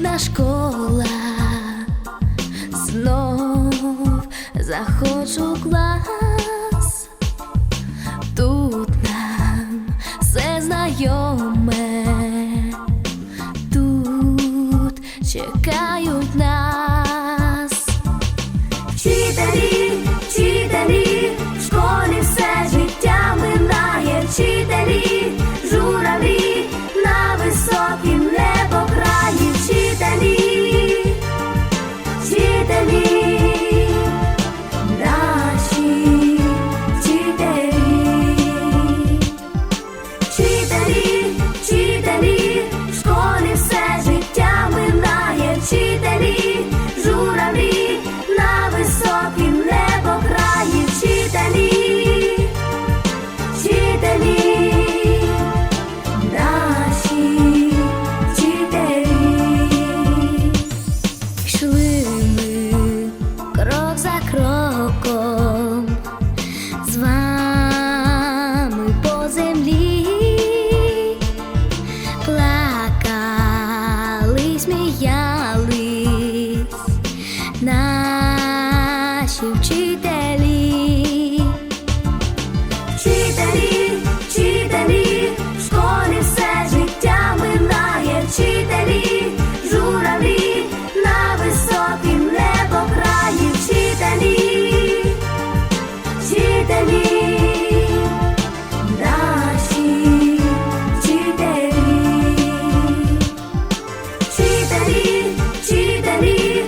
Наша школа знов захочу клас. Тут нам все знайоме, тут чекають нас. Вчителі, вчителі, вчителі, в школі все життя минає, вчителі, журавлі на високім небокраї, вчителі, вчителі, наші вчителі. Йшли ми крок за наші вчителі. Вчителі, вчителі, в школі все життя минає, вчителі, журавлі на високім небокраї, вчителі, вчителі. Вчителі, вчителі,